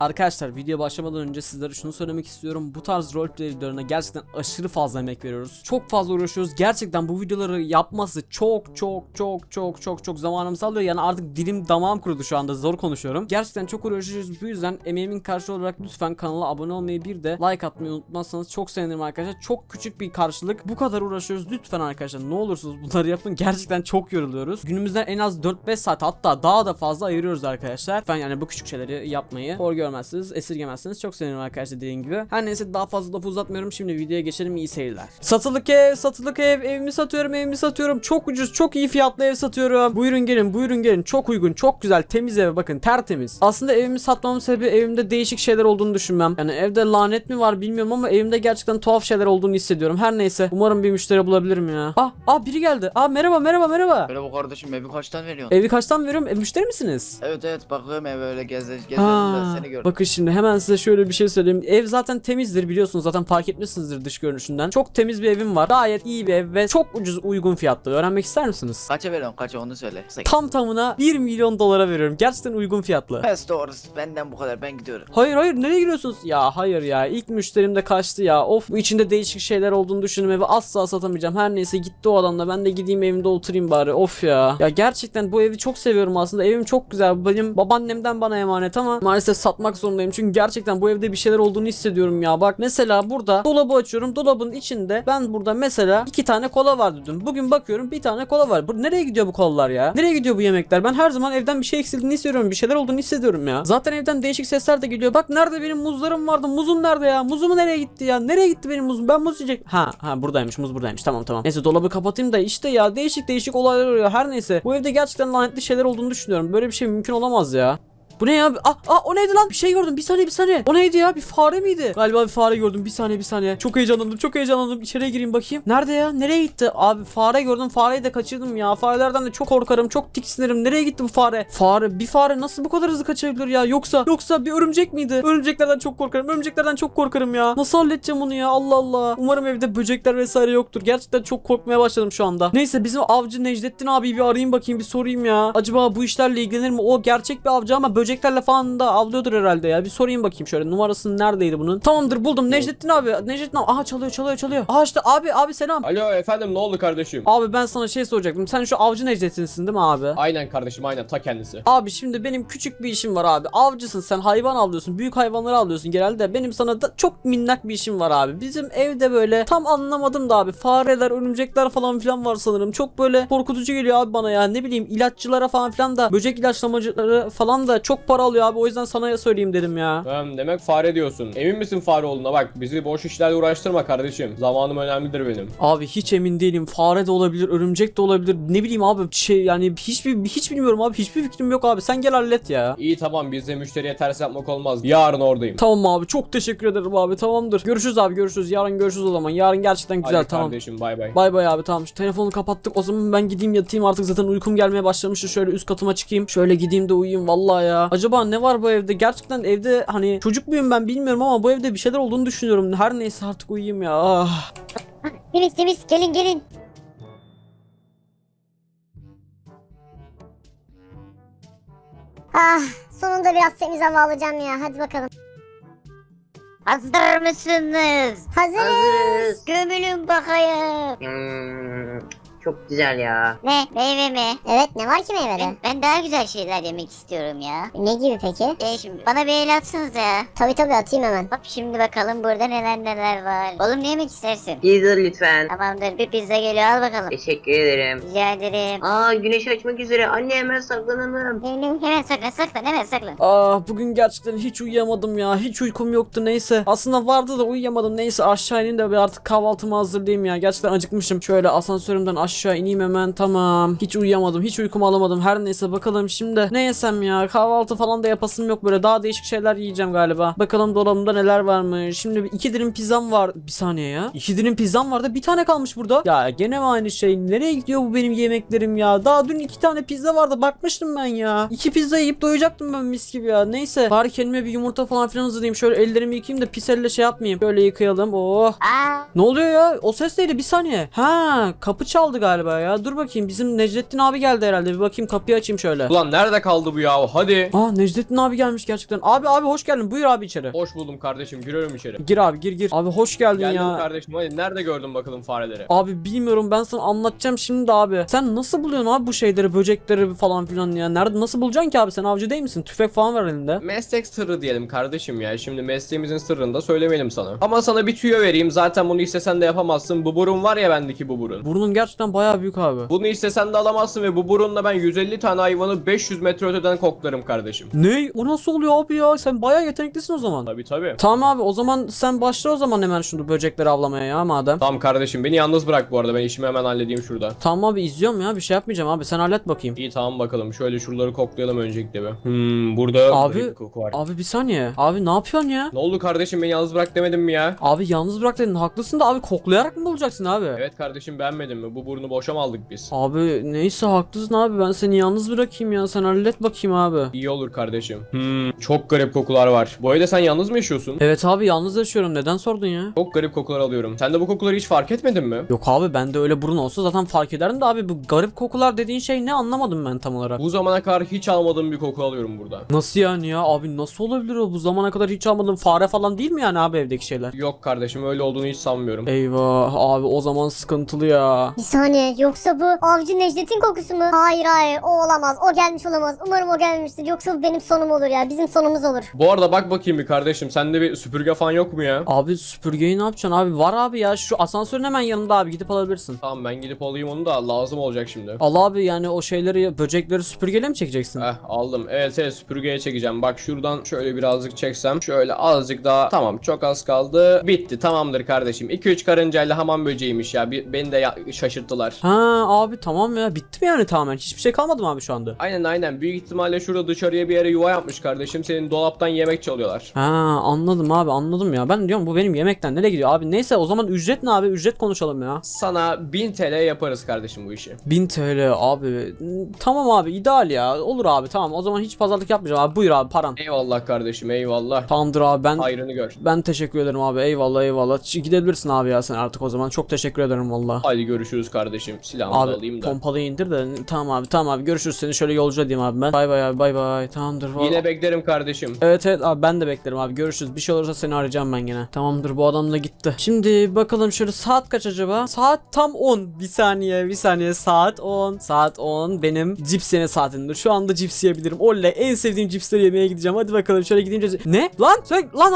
Arkadaşlar video başlamadan önce sizlere şunu söylemek istiyorum. Bu tarz roleplay videolarına gerçekten aşırı fazla emek veriyoruz. Çok fazla uğraşıyoruz. Gerçekten bu videoları yapması çok çok çok çok çok çok zamanımızı alıyor. Yani artık dilim damağım kurudu şu anda zor konuşuyorum. Gerçekten çok uğraşıyoruz. Bu yüzden emeğimin karşılığı olarak lütfen kanala abone olmayı bir de like atmayı unutmazsanız çok sevinirim arkadaşlar. Çok küçük bir karşılık. Bu kadar uğraşıyoruz. Lütfen arkadaşlar ne olursunuz bunları yapın. Gerçekten çok yoruluyoruz. Günümüzden en az 4-5 saat hatta daha da fazla ayırıyoruz arkadaşlar. Lütfen yani bu küçük şeyleri yapmayı hor görmezsiniz, esirgemezsiniz. Çok sevinirim arkadaşlar dediğim gibi. Her neyse daha fazla lafı uzatmıyorum. Şimdi videoya geçelim. iyi seyirler. Satılık ev, satılık ev, evimi satıyorum, evimi satıyorum. Çok ucuz, çok iyi fiyatlı ev satıyorum. Buyurun gelin, buyurun gelin. Çok uygun, çok güzel, temiz ev. Bakın tertemiz. Aslında evimi satmamın sebebi evimde değişik şeyler olduğunu düşünmem. Yani evde lanet mi var bilmiyorum ama evimde gerçekten tuhaf şeyler olduğunu hissediyorum. Her neyse. Umarım bir müşteri bulabilirim ya. Ah, ah biri geldi. Ah merhaba, merhaba, merhaba. Merhaba kardeşim evi kaçtan veriyorsun? Evi kaçtan veriyorum? E, müşteri misiniz? Evet evet bakıyorum eve öyle gez gezdim Ha, de seni gördüm. bakın şimdi hemen size şöyle bir şey söyleyeyim. Ev zaten temizdir biliyorsunuz zaten fark etmişsinizdir dış görünüşünden. Çok temiz bir evim var. Gayet iyi bir ev ve çok ucuz uygun fiyatlı. Öğrenmek ister misiniz? Kaça veriyorsun kaça onu söyle. Say. Tam tamına 1 milyon dolara veriyorum. Gerçekten uygun fiyatlı. Pes doğrusu benden bu kadar ben gidiyorum. Hayır hayır nereye gidiyorsunuz? Ya hayır ya ilk müşterim de kaçtı ya. Of bu içinde değişik şeyler olduğunu düşündüm evi asla satamayacağım. Her neyse gitti o adamla ben de gideyim evimde oturayım bari. Of ya. Ya gerçekten bu evi çok seviyorum aslında. Evim çok güzel. Benim babaannemden bana emanet ama maalesef satmak zorundayım. Çünkü gerçekten bu evde bir şeyler olduğunu hissediyorum ya. Bak mesela burada dolabı açıyorum. Dolabın içinde ben burada mesela iki tane kola var dedim. Bugün bakıyorum bir tane kola var. Bu nereye gidiyor bu kolalar ya? Nereye gidiyor bu yemekler? Ben her zaman evden bir şey eksildiğini hissediyorum. Bir şeyler olduğunu hissediyorum ya. Zaten evden değişik sesler de geliyor. Bak nerede benim muzlarım vardı? Muzum nerede ya? Muzumu nereye gitti ya? Nereye gitti benim muzum? Ben muz yiyecek. Ha ha buradaymış. Muz buradaymış. Tamam tamam. Neyse dolabı kapatayım da işte ya değişik değişik olaylar oluyor. Her neyse. Bu evde gerçekten lanetli şeyler olduğunu düşünüyorum. Böyle bir şey mümkün olamaz ya. Bu ne ya? Ah, ah o neydi lan? Bir şey gördüm. Bir saniye bir saniye. O neydi ya? Bir fare miydi? Galiba bir fare gördüm. Bir saniye bir saniye. Çok heyecanlandım. Çok heyecanlandım. İçeriye gireyim bakayım. Nerede ya? Nereye gitti? Abi fare gördüm. Fareyi de kaçırdım ya. Farelerden de çok korkarım. Çok tiksinirim. Nereye gitti bu fare? Fare. Bir fare nasıl bu kadar hızlı kaçabilir ya? Yoksa yoksa bir örümcek miydi? Örümceklerden çok korkarım. Örümceklerden çok korkarım ya. Nasıl halledeceğim onu ya? Allah Allah. Umarım evde böcekler vesaire yoktur. Gerçekten çok korkmaya başladım şu anda. Neyse bizim avcı Necdettin abi bir arayayım bakayım bir sorayım ya. Acaba bu işlerle ilgilenir mi? O gerçek bir avcı ama böceklerle falan da avlıyordur herhalde ya. Bir sorayım bakayım şöyle. Numarası neredeydi bunun? Tamamdır buldum. Necdettin abi. Necdettin abi. Aha çalıyor çalıyor çalıyor. Aha işte abi abi selam. Alo efendim ne oldu kardeşim? Abi ben sana şey soracaktım. Sen şu avcı Necdettin'sin değil mi abi? Aynen kardeşim aynen ta kendisi. Abi şimdi benim küçük bir işim var abi. Avcısın sen hayvan avlıyorsun. Büyük hayvanları avlıyorsun genelde. Benim sana da çok minnak bir işim var abi. Bizim evde böyle tam anlamadım da abi. Fareler, örümcekler falan filan var sanırım. Çok böyle korkutucu geliyor abi bana ya. Ne bileyim ilaççılara falan filan da böcek ilaçlamacıları falan da çok para alıyor abi. O yüzden sana söyleyeyim dedim ya. Hem demek fare diyorsun. Emin misin fare olduğuna bak bizi boş işlerle uğraştırma kardeşim. Zamanım önemlidir benim. Abi hiç emin değilim. Fare de olabilir, örümcek de olabilir. Ne bileyim abi şey yani hiçbir hiç bilmiyorum abi. Hiçbir fikrim yok abi. Sen gel hallet ya. İyi tamam bizde müşteriye ters yapmak olmaz. Yarın oradayım. Tamam abi çok teşekkür ederim abi tamamdır. Görüşürüz abi görüşürüz. Yarın görüşürüz o zaman. Yarın gerçekten güzel Hadi tamam. kardeşim bay bay. Bay bay abi tamam. Şu telefonu kapattık. O zaman ben gideyim yatayım artık zaten uykum gelmeye başlamıştı. Şöyle üst katıma çıkayım. Şöyle gideyim de uyuyayım vallahi ya. Acaba ne var bu evde? Gerçekten evde hani çocuk muyum ben bilmiyorum ama bu evde bir şeyler olduğunu düşünüyorum. Her neyse artık uyuyayım ya. Ah. Temiz temiz gelin gelin. Ah sonunda biraz temiz hava alacağım ya hadi bakalım. Hazır mısınız? Hazırız. Gömülün bakayım. Hmm, çok güzel ya. Ne? Meyve mi? Evet ne var ki meyvede? Ben, ben daha güzel şeyler yemek istiyorum ya. Ne gibi peki? E şimdi bana bir el atsanıza ya. Tabi tabi atayım hemen. Hop şimdi bakalım burada neler neler var. Oğlum ne yemek istersin? Pizza lütfen. Tamamdır bir pizza geliyor al bakalım. Teşekkür ederim. Rica ederim. Aa güneş açmak üzere. Anne hemen saklanalım. Hemen, hemen saklan saklan hemen saklan. Ah bugün gerçekten hiç uyuyamadım ya. Hiç uykum yoktu neyse. Aslında vardı da uyuyamadım. Neyse aşağı ineyim de bir artık kahvaltımı hazırlayayım ya. Gerçekten acıkmışım. Şöyle asansörümden aşağı ineyim hemen. Tamam. Hiç uyuyamadım. Hiç uykumu alamadım. Her neyse bakalım şimdi ne yesem ya. Kahvaltı falan da yapasım yok böyle. Daha değişik şeyler yiyeceğim galiba. Bakalım dolabımda neler varmış. Şimdi bir- iki dilim pizzam var. Bir saniye ya. İki dilim pizzam var da bir tane kalmış burada. Ya gene mi aynı şey? Nereye gidiyor bu benim yemeklerim ya? Daha dün iki tane pizza vardı. Bakmıştım ben ya. İki pizza yiyip doyacaktım ben mis gibi ya. Neyse. Bari kendime bir yumurta falan filan hazırlayayım. Şöyle ellerimi yıkayayım da pis elle şey yapmayayım. Böyle yıkayalım. Oh. Ne oluyor ya? O ses neydi? Bir saniye. Ha, kapı çaldı galiba ya. Dur bakayım bizim Necdettin abi geldi herhalde. Bir bakayım kapıyı açayım şöyle. Ulan nerede kaldı bu ya? Hadi. Aa Necdettin abi gelmiş gerçekten. Abi abi hoş geldin. Buyur abi içeri. Hoş buldum kardeşim. Giriyorum içeri. Gir abi gir gir. Abi hoş geldin Geldim ya. kardeşim. Hadi nerede gördün bakalım fareleri? Abi bilmiyorum ben sana anlatacağım şimdi abi. Sen nasıl buluyorsun abi bu şeyleri, böcekleri falan filan ya? Nerede nasıl bulacaksın ki abi? Sen avcı değil misin? Tüfek falan var elinde. Meslek sırrı diyelim kardeşim ya. Şimdi mesleğimizin sırrını da söylemeyelim sana. Ama sana bir tüyo vereyim. Zaten bunu istesen de yapamazsın. Bu burun var ya bendeki bu burun. Burnun gerçekten bayağı büyük abi. Bunu istesen de alamazsın ve bu burunla ben 150 tane hayvanı 500 metre öteden koklarım kardeşim. Ne? O nasıl oluyor abi ya? Sen bayağı yeteneklisin o zaman. Tabi tabi. Tamam abi o zaman sen başla o zaman hemen şunu böcekleri avlamaya ya madem. Tamam kardeşim beni yalnız bırak bu arada ben işimi hemen halledeyim şurada. Tamam abi izliyorum ya bir şey yapmayacağım abi sen hallet bakayım. İyi tamam bakalım şöyle şuraları koklayalım öncelikle bir. Hmm burada Abi- garip bir koku var. Abi bir saniye. Abi ne yapıyorsun ya? Ne oldu kardeşim beni yalnız bırak demedim mi ya? Abi yalnız bırak dedin haklısın da abi koklayarak mı bulacaksın abi? Evet kardeşim beğenmedin mi? Bu burnu boşa mı aldık biz? Abi neyse haklısın abi ben seni yalnız bırakayım ya sen hallet bakayım abi. İyi olur kardeşim. Hmm, çok garip kokular var. Bu evde sen yalnız mı yaşıyorsun? Evet abi yalnız yaşıyorum neden sordun ya? Çok garip kokular alıyorum. Sen de bu kokuları hiç fark etmedin mi? Yok abi bende öyle burun olsa zaten fark ederdim de abi bu garip kokular dediğin şey ne anlamadım ben tam olarak. Bu zamana kadar hiç almadığım bir koku alıyorum burada. Nasıl yani ya abi nasıl olabilir o bu zamana kadar hiç almadığım fare falan değil mi yani abi evdeki şeyler? Yok kardeşim öyle olduğunu hiç sanmıyorum. Eyvah abi o zaman sıkıntılı ya. Bir saniye yoksa bu avcı Necdet'in kokusu mu? Hayır hayır o olamaz o gelmiş olamaz. Umarım o gelmemiştir yoksa bu benim sonum olur ya bizim sonumuz olur. Bu arada bak bakayım bir kardeşim sende bir süpürge falan yok mu ya? Abi süpürgeyi ne yapacaksın abi var abi ya şu asansörün hemen yanında abi gidip alabilirsin. Tamam ben gidip alayım onu da lazım olacak şimdi. Al abi yani o şeyleri böcekleri süpürgeyle mi çekeceksin? Heh aldım. Evet evet süpürgeye çekeceğim. Bak şuradan şöyle birazcık çeksem. Şöyle azıcık daha. Tamam çok az kaldı. Bitti tamamdır kardeşim. 2-3 karıncayla hamam böceğiymiş ya. Bir, beni de ya- şaşırttılar. Ha abi tamam ya bitti mi yani tamamen hiçbir şey kalmadı mı abi şu anda? Aynen aynen. Büyük ihtimalle şurada dışarıya bir yere yuva yapmış kardeşim. Senin dolaptan yemek çalıyorlar. Ha anladım abi anladım ya ben diyorum bu benim yemekten nereye gidiyor abi neyse o zaman ücret ne abi ücret konuşalım ya. Sana 1000 TL yaparız kardeşim bu işi. 1000 TL abi tamam abi ideal ya olur abi tamam o zaman hiç pazarlık yapmayacağım abi buyur abi paran. Eyvallah kardeşim eyvallah. Tamamdır abi ben Hayrını gör. ben teşekkür ederim abi eyvallah eyvallah gidebilirsin abi ya sen artık o zaman çok teşekkür ederim valla. Hadi görüşürüz kardeşim. Silahımı da Abi alayım da. pompalıyı indir de tamam abi tamam abi görüşürüz seni şöyle yolcu edeyim abi ben. Bay bay abi bay bay tamamdır. Yine beklerim kardeşim. Evet evet abi ben de beklerim abi görüşürüz bir şey olursa seni arayacağım ben gene. Tamamdır bu adam da gitti. Şimdi bakalım şöyle saat kaç acaba? Saat tam 10 bir saniye bir saniye saat 10 saat 10 benim cips yeme saatimdir. Şu anda cips yiyebilirim. Oley en sevdiğim cipsleri yemeye gideceğim. Hadi bakalım şöyle gidince. Ne? Lan sen lan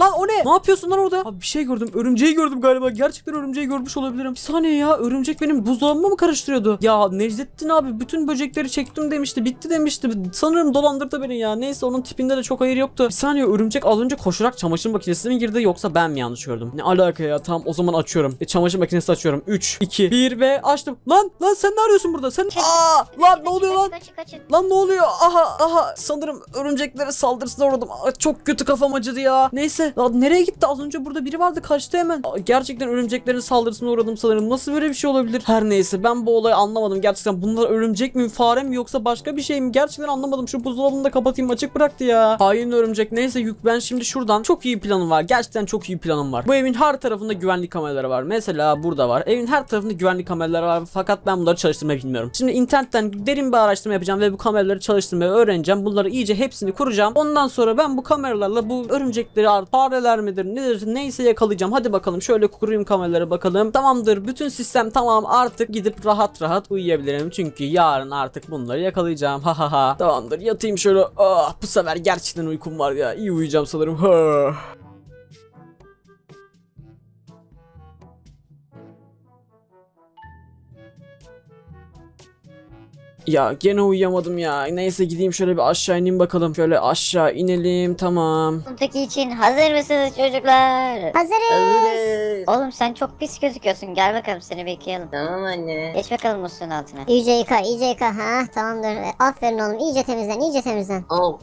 lan o ne? Ne yapıyorsun lan orada? Abi bir şey gördüm. Örümceği gördüm galiba. Gerçekten örümceği görmüş olabilirim. Bir saniye ya örümcek benim buzdolabımı mı karıştırıyordu? Ya Necdettin abi bütün böcekleri çektim demişti. Bitti demişti. Sanırım dolandırdı beni ya. Neyse onun tipinde de çok hayır yoktu. Bir saniye örümcek az önce koşarak çamaşır makinesine mi girdi yoksa ben mi yanlış gördüm? Ne alaka ya? Tamam o zaman açıyorum. E, çamaşır makinesi açıyorum. 3 2 1 ve açtım. Lan lan sen ne arıyorsun burada? Sen Aa lan ne oluyor lan? Kaçın kaçın. Lan ne oluyor? Aha aha sanırım örümceklere saldırısına uğradım. Aa, çok kötü kafam acıdı ya. Neyse lan nereye gitti? Az önce burada biri vardı kaçtı hemen. Aa, gerçekten örümceklerin saldırısına uğradım sanırım. Nasıl böyle bir şey olabilir? Her neyse ben bu olayı anlamadım. Gerçekten bunlar örümcek mi fare mi yoksa başka bir şey mi? Gerçekten anlamadım. Şu buzdolabını da kapatayım açık bıraktı ya. Hain örümcek. Neyse yük ben şimdi şuradan çok iyi planım var. Gerçekten çok iyi planım var. Bu evin her tarafında güvenlik kameraları var. Mesela burada var. Evin her tarafında güvenlik kameraları var. Fakat ben bunları çalıştırmayı bilmiyorum. Şimdi internetten derin bir araştırma yapacağım ve bu kameraları çalıştırmayı öğreneceğim. Bunları iyice hepsini kuracağım. Ondan sonra ben bu kameralarla bu örümcekleri fareler midir nedir neyse yakalayacağım. Hadi bakalım şöyle kurayım kameraları bakalım. Tamamdır. Bütün sistem tamam artık gidip rahat rahat uyuyabilirim. Çünkü yarın artık bunları yakalayacağım. Ha ha ha. Tamamdır. Yatayım şöyle. Ah bu sefer gerçekten uykum var ya. İyi uyuyacağım sanırım. Ha. Ya gene uyuyamadım ya. Neyse gideyim şöyle bir aşağı ineyim bakalım. Şöyle aşağı inelim. Tamam. Peki için hazır mısınız çocuklar? Hazırız. Oğlum sen çok pis gözüküyorsun. Gel bakalım seni bekleyelim. Tamam anne. Geç bakalım musluğun altına. İyice yıka iyice yıka ha tamamdır. E, Aferin oğlum iyice temizlen iyice temizlen. Oh.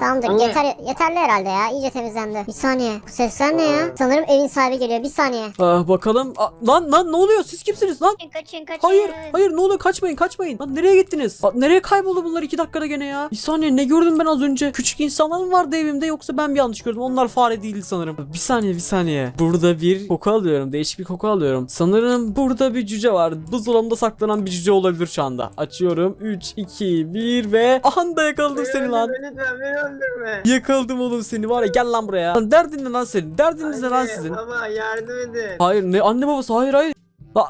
Tamamdır Anne. yeter, yeterli herhalde ya iyice temizlendi. Bir saniye bu sesler ne ya? Sanırım evin sahibi geliyor bir saniye. Ah, bakalım. Ah, lan lan ne oluyor? Siz kimsiniz lan? Kaçın kaçın kaçın. Hayır, hayır ne oluyor? Kaçmayın, kaçmayın. Lan nereye gittiniz? Bak, nereye kayboldu bunlar iki dakikada gene ya? Bir saniye ne gördüm ben az önce? Küçük insanlar mı vardı evimde yoksa ben bir yanlış gördüm? Onlar fare değildi sanırım. Bir saniye bir saniye. Burada bir koku alıyorum. Değişik bir koku alıyorum. Sanırım burada bir cüce var. Buzdolabında saklanan bir cüce olabilir şu anda. Açıyorum. 3, 2, 1 ve anda yakaladım seni lan. Lütfen beni öldürme. Yakaladım oğlum seni var ya gel lan buraya. Lan derdin ne lan senin? Derdiniz ne lan sizin? Baba yardım edin. Hayır ne anne babası hayır hayır.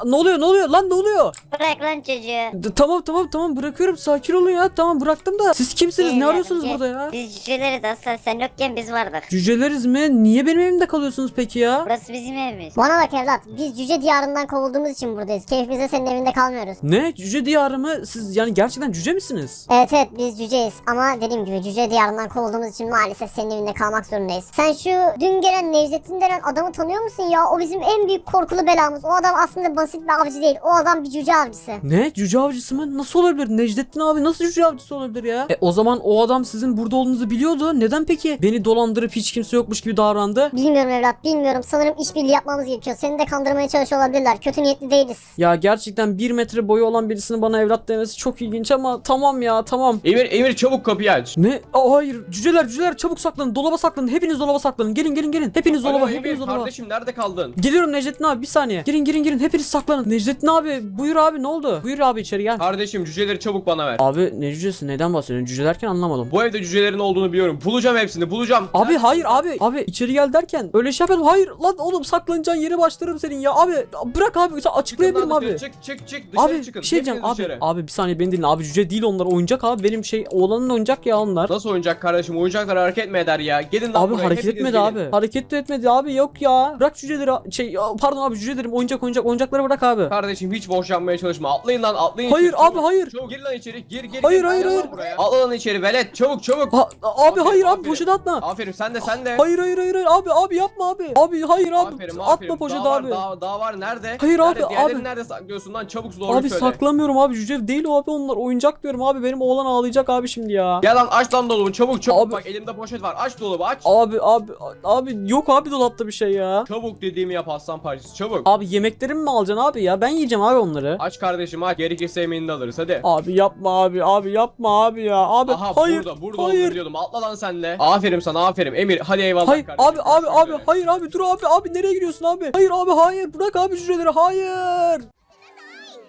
Ne oluyor ne oluyor lan ne oluyor? Bırak lan çocuğu. D- tamam tamam tamam bırakıyorum sakin olun ya tamam bıraktım da siz kimsiniz ne arıyorsunuz gel. burada ya? Biz cüceleriz aslan sen yokken biz vardık. Cüceleriz mi? Niye benim evimde kalıyorsunuz peki ya? Burası bizim evimiz. Bana bak evlat biz cüce diyarından kovulduğumuz için buradayız. Keyfimize senin evinde kalmıyoruz. Ne? Cüce diyarı mı? Siz yani gerçekten cüce misiniz? Evet evet biz cüceyiz ama dediğim gibi cüce diyarından kovulduğumuz için maalesef senin evinde kalmak zorundayız. Sen şu dün gelen Necdettin denen adamı tanıyor musun ya? O bizim en büyük korkulu belamız. O adam aslında basit bir avcı değil. O adam bir cüce avcısı. Ne? Cüce avcısı mı? Nasıl olabilir? Necdettin abi nasıl cüce avcısı olabilir ya? E o zaman o adam sizin burada olduğunuzu biliyordu. Neden peki? Beni dolandırıp hiç kimse yokmuş gibi davrandı. Bilmiyorum evlat bilmiyorum. Sanırım işbirliği yapmamız gerekiyor. Seni de kandırmaya çalışıyor olabilirler. Kötü niyetli değiliz. Ya gerçekten bir metre boyu olan birisinin bana evlat demesi çok ilginç ama tamam ya tamam. Emir Emir çabuk kapıyı aç. Ne? Aa, hayır. Cüceler cüceler çabuk saklanın. Dolaba saklanın. Hepiniz dolaba saklanın. Gelin gelin gelin. Hepiniz dolaba. Alo, Hepiniz dolaba. kardeşim nerede kaldın? Geliyorum Necdettin abi bir saniye. Girin girin girin. Hepiniz saklanın. Necdettin abi buyur abi ne oldu? Buyur abi içeri gel. Kardeşim cüceleri çabuk bana ver. Abi ne cücesi? Neden bahsediyorsun? Cüce derken anlamadım. Bu evde cücelerin olduğunu biliyorum. Bulacağım hepsini bulacağım. Abi Neredesin hayır abi. Abi içeri gel derken öyle şey yapmadım. Hayır lan oğlum saklanacağın yere başlarım senin ya. Abi bırak abi açıklayabilirim abi. dışarı, Çık çık çık dışarı Abi çıkın. bir şey diyeceğim abi. dışarı. Abi bir saniye beni dinle. Abi cüce değil onlar oyuncak abi. Benim şey oğlanın oyuncak ya onlar. Nasıl oyuncak kardeşim? Oyuncaklar hareket mi eder ya? Gelin lan Abi buraya. hareket hepiniz etmedi gelin. abi. Hareket de etmedi abi. Yok ya. Bırak cüceleri. Şey pardon abi cüce dedim. Oyuncak oyuncak. Oyuncakları bırak abi. Kardeşim hiç boş yapmaya çalışma. Atlayın lan atlayın Hayır içeri. abi, çabuk. hayır. Çabuk gir lan içeri. Gir gir. Hayır, gir. hayır, hayır. buraya. Atla lan içeri velet. Çabuk çabuk. Ha, abi Aferin, hayır abi aferin. poşete atma. Aferin sen de sen de. Hayır hayır hayır abi abi yapma abi. Abi hayır abi Aferin, atma poşete daha abi. Var, daha, daha var nerede? Hayır abi, nerede? Diğerlerini abi. nerede saklıyorsun lan? Çabuk doğru Abi söyle. saklamıyorum abi cüce değil o abi onlar oyuncak diyorum abi benim oğlan ağlayacak abi şimdi ya. Gel lan aç lan dolabı çabuk çabuk. Abi. Bak elimde poşet var. Aç dolabı aç. Abi abi abi yok abi dolapta bir şey ya. Çabuk dediğimi yap aslan parçası çabuk. Abi yemeklerimi mi alacaksın abi ya ben yiyeceğim abi onları. Aç kardeşim aç. Gerekirse yemeğini de alırız hadi. Abi yapma abi abi yapma abi ya abi Aha hayır burada burada hayır. biliyordum. Atla lan sen de. Aferin sana aferin. Emir hadi eyvallah Hayır kardeşim. abi abi abi üzere. hayır abi dur abi abi nereye gidiyorsun abi? Hayır abi hayır bırak abi cüceleri hayır.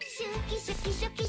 Şuki şuki şuki